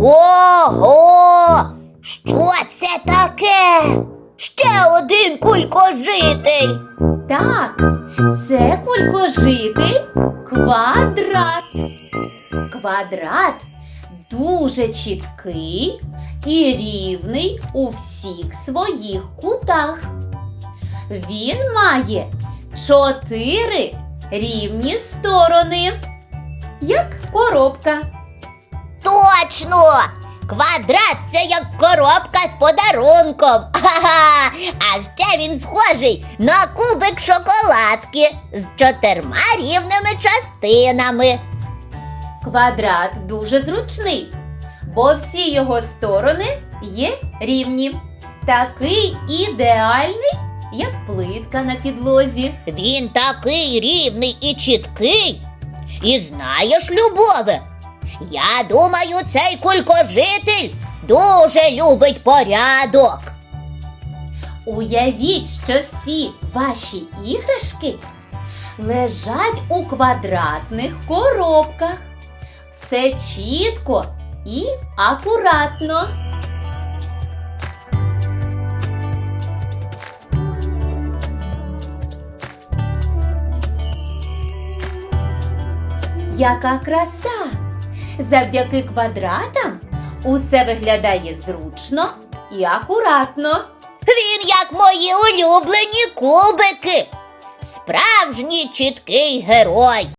Ого! Що це таке? Ще один кулькожитель. Так, це кулькожитель квадрат. Квадрат дуже чіткий і рівний у всіх своїх кутах. Він має чотири рівні сторони, як коробка. Точно! Квадрат це як коробка з подарунком. Ха-ха! А ще він схожий на кубик шоколадки з чотирма рівними частинами. Квадрат дуже зручний, бо всі його сторони є рівні. Такий ідеальний, як плитка на підлозі. Він такий рівний і чіткий. І знаєш, Любове, я думаю, цей кулькожитель дуже любить порядок. Уявіть, що всі ваші іграшки лежать у квадратних коробках. Все чітко і акуратно. Яка краса! Завдяки квадратам усе виглядає зручно і акуратно. Він як мої улюблені кубики. Справжній чіткий герой.